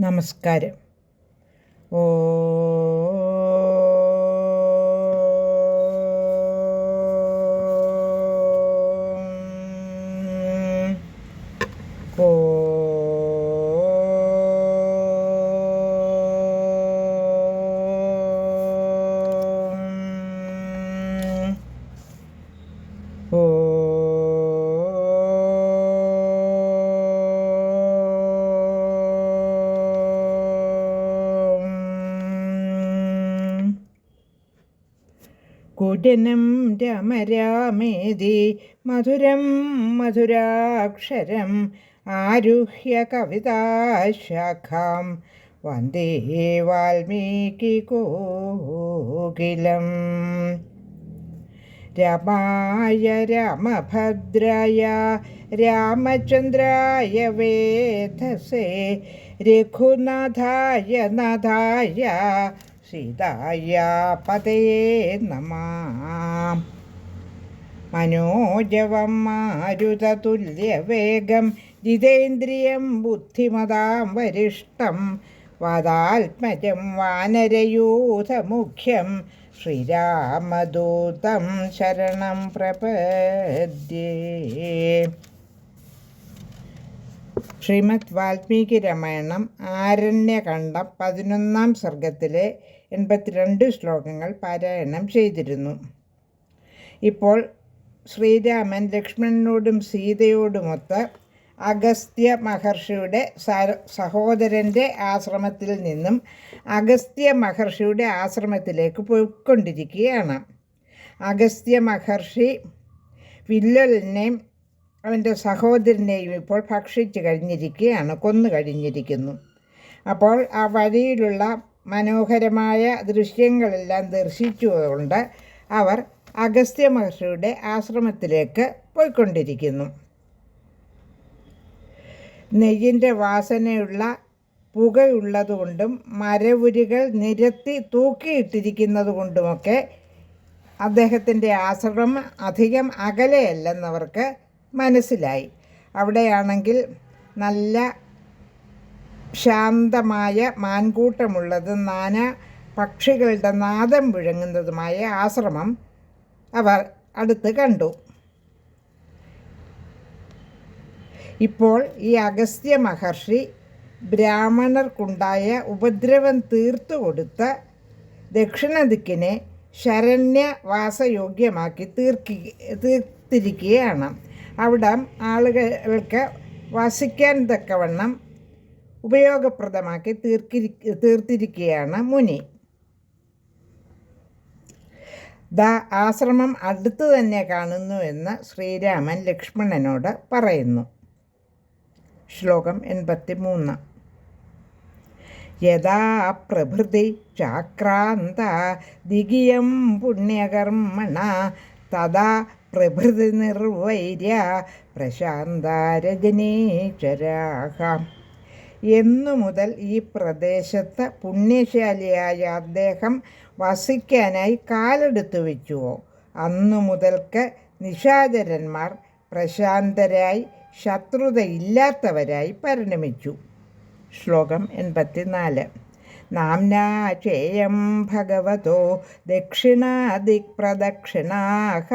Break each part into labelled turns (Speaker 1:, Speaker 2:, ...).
Speaker 1: നമസ്കാരം. ഓ കുടനം രമരാമേതി മധുരം മധുരാക്ഷരം ആരുഹ്യ കവിതാശാഖാം വന്ദേ വാൽമീകി കോകിലം രമായ രാമഭദ്രായ രാമചന്ദ്രായ വേധസേ രഘുനാഥായ നാഥായ സീതായ പതയേ നമ. മനോജവം മാരുതതുല്യവേഗം ജിതേന്ദ്രിയം ബുദ്ധിമതാം വരിഷ്ടം വാദാത്മജം വാനരയൂഥമുഖ്യം ശ്രീരാമദൂതം ശരണം പ്രപദ്യേ. ശ്രീമദ് വാൽമീകി രാമായണം ആരണ്യകണ്ഠം പതിനൊന്നാം സർഗത്തിലെ എൺപത്തിരണ്ട് ശ്ലോകങ്ങൾ പാരായണം ചെയ്തിരുന്നു. ഇപ്പോൾ ശ്രീരാമൻ ലക്ഷ്മണനോടും സീതയോടുമൊത്ത് അഗസ്ത്യ മഹർഷിയുടെ സഹോദരന്റെ ആശ്രമത്തിൽ നിന്നും അഗസ്ത്യ മഹർഷിയുടെ ആശ്രമത്തിലേക്ക് പോയിക്കൊണ്ടിരിക്കുകയാണ്. അഗസ്ത്യ മഹർഷി വില്ലലിനെയും അവന്റെ സഹോദരനെയും ഇപ്പോൾ ഭക്ഷിച്ചു കഴിഞ്ഞിരിക്കുകയാണ് കൊന്നു കഴിഞ്ഞിരിക്കുന്നു. അപ്പോൾ ആ വഴിയിലുള്ള മനോഹരമായ ദൃശ്യങ്ങളെല്ലാം ദർശിച്ചുകൊണ്ട് അവർ അഗസ്ത്യ മഹർഷിയുടെ ആശ്രമത്തിലേക്ക് പോയിക്കൊണ്ടിരിക്കുന്നു. നെയ്യിന്റെ വാസനയുള്ള പുകയുള്ളതുകൊണ്ടും മരവുരികൾ നിരത്തി തൂക്കിയിട്ടിരിക്കുന്നത് കൊണ്ടുമൊക്കെ അദ്ദേഹത്തിന്റെ ആശ്രമം അധികം അകലെയല്ലെന്നവർക്ക് മനസ്സിലായി. അവിടെയാണെങ്കിൽ നല്ല ശാന്തമായ മാൻകൂട്ടമുള്ളതും നാനാ പക്ഷികളുടെ നാദം വിഴുങ്ങുന്നതുമായ ആശ്രമം അവർ അടുത്ത് കണ്ടു. ഇപ്പോൾ ഈ അഗസ്ത്യ മഹർഷി ബ്രാഹ്മണർക്കുണ്ടായ ഉപദ്രവം തീർത്തു കൊടുത്ത് ദക്ഷിണദിക്കിനെ ശരണ്യവാസയോഗ്യമാക്കി തീർക്കി തീർത്തിരിക്കുകയാണ്. അവിടെ ആളുകൾക്ക് വസിക്കാൻ തക്കവണ്ണം ഉപയോഗപ്രദമാക്കി തീർക്കിരി തീർത്തിരിക്കുകയാണ് മുനി. ദ ആശ്രമം അടുത്തു തന്നെ കാണുന്നു എന്ന് ശ്രീരാമൻ ലക്ഷ്മണനോട് പറയുന്നു. ശ്ലോകം എൺപത്തി മൂന്ന് യഥാ പ്രഭൃതി ചാക്രാന്ത ദിഗിയം പുണ്യകർമ്മണ തഥാ പ്രഭൃതി നിർവൈര്യ പ്രശാന്ത രജനീശ്വരാഹ എന്നു മുതൽ ഈ പ്രദേശത്ത് പുണ്യശാലിയായ അദ്ദേഹം വസിക്കാനായി കാലെടുത്തു വെച്ചുവോ. അന്നു മുതൽക്ക് നിഷാചരന്മാർ പ്രശാന്തരായി ശത്രുതയില്ലാത്തവരായി പരിണമിച്ചു. ശ്ലോകം എൺപത്തിനാല്. നാംനാചേയം ഭഗവതോ ദക്ഷിണാദിക്പ്രദക്ഷിണാഹ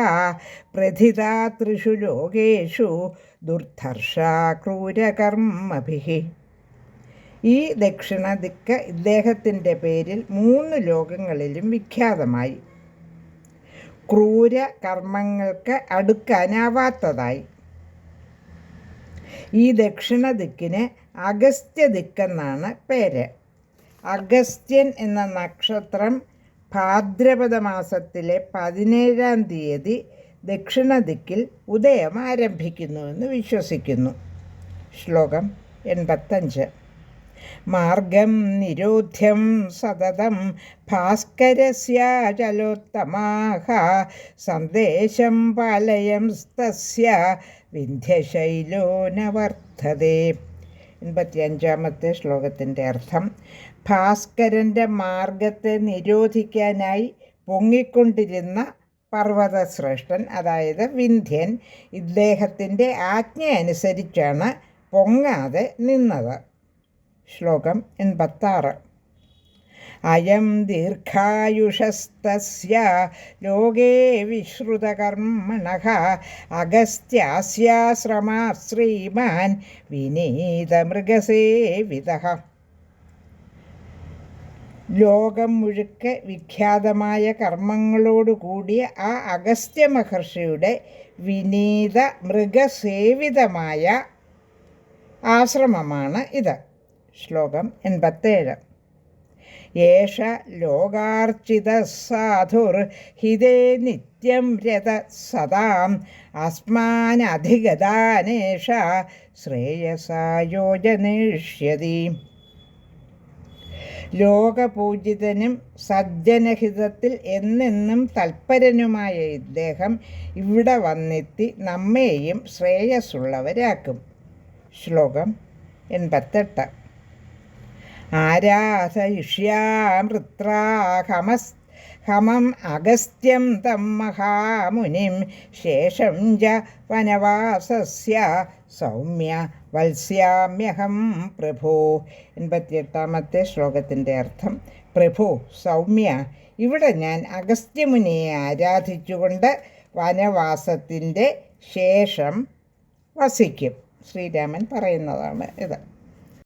Speaker 1: പ്രഥിതാ ത്രിഷു ലോകേഷു ദുർധർഷ ക്രൂരകർമ്മഭി. ഈ ദക്ഷിണ ദിക്ക് ഇദ്ദേഹത്തിന്റെ പേരിൽ മൂന്ന് ലോകങ്ങളിലും വിഖ്യാതമായി. ക്രൂര കർമ്മങ്ങൾക്ക് അടുക്കാനാവാത്തതായി. ഈ ദക്ഷിണ ദിക്കിന് അഗസ്ത്യ ദിക്കെന്നാണ് പേര്. അഗസ്ത്യൻ എന്ന നക്ഷത്രം ഭാദ്രപദ മാസത്തിലെ പതിനേഴാം തീയതി ദക്ഷിണ ദിക്കിൽ ഉദയം ആരംഭിക്കുന്നുവെന്ന് വിശ്വസിക്കുന്നു. ശ്ലോകം എൺപത്തഞ്ച്. മാർഗം നിരോധ്യം സതതം ഭാസ്കരസ്യാചലോത്തമാഹ സന്ദേശം പാലയം തസ്യ വിന്ധ്യശൈലോ നവർത്തതേ എൺപത്തിയഞ്ചാമത്തെ ശ്ലോകത്തിന്റെ അർത്ഥം ഭാസ്കരന്റെ മാർഗത്തെ നിരോധിക്കാനായി പൊങ്ങിക്കൊണ്ടിരുന്ന പർവതശ്രേഷ്ഠൻ അതായത് വിന്ധ്യൻ ഇദ്ദേഹത്തിന്റെ ആജ്ഞ അനുസരിച്ചാണ് പൊങ്ങാതെ നിന്നത്. ശ്ലോകം എൺപത്താറ്. അയം ദീർഘായുഷസ്തസ്യ ലോകേ വിശ്രുതകർമ്മണഃ അഗസ്ത്യാസ്യാശ്രമാ ശ്രീമാൻ വിനീത വിനീതമൃഗസേവിതഃ. ലോകം മുഴുക്കെ വിഖ്യാതമായ കർമ്മങ്ങളോടുകൂടിയ ആ അഗസ്ത്യ മഹർഷിയുടെ വിനീത മൃഗസേവിതമായ ആശ്രമമാണ് ഇത്. ശ്ലോകം എൺപത്തേഴ്. ഏഷ ലോകാർച്ചിത സാധുർ ഹിതേ നിത്യം രത സദാം അസ്മാനധിഗതാനേഷ ശ്രേയസായോജനേഷ്യതി ലോകപൂജിതനും സജ്ജനഹിതത്തിൽ എന്നെന്നും തൽപരനുമായ ഇദ്ദേഹം ഇവിടെ വന്നെത്തി നമ്മെയും ശ്രേയസ്സുള്ളവരാക്കും. ശ്ലോകം എൺപത്തെട്ട്. ആരാധയിഷ്യാമൃത്രാഹമസ് ഹമം അഗസ്ത്യം തം മഹാമുനിം ശേഷം ജ വനവാസസ്യ സൗമ്യ വത്സ്യാമ്യഹം പ്രഭു. എൺപത്തിയെട്ടാമത്തെ ശ്ലോകത്തിന്റെ അർത്ഥം പ്രഭു സൗമ്യ ഇവിടെ ഞാൻ അഗസ്ത്യമുനിയെ ആരാധിച്ചുകൊണ്ട് വനവാസത്തിന്റെ ശേഷം വസിക്കും. ശ്രീരാമൻ പറയുന്നതാണ് ഇത്.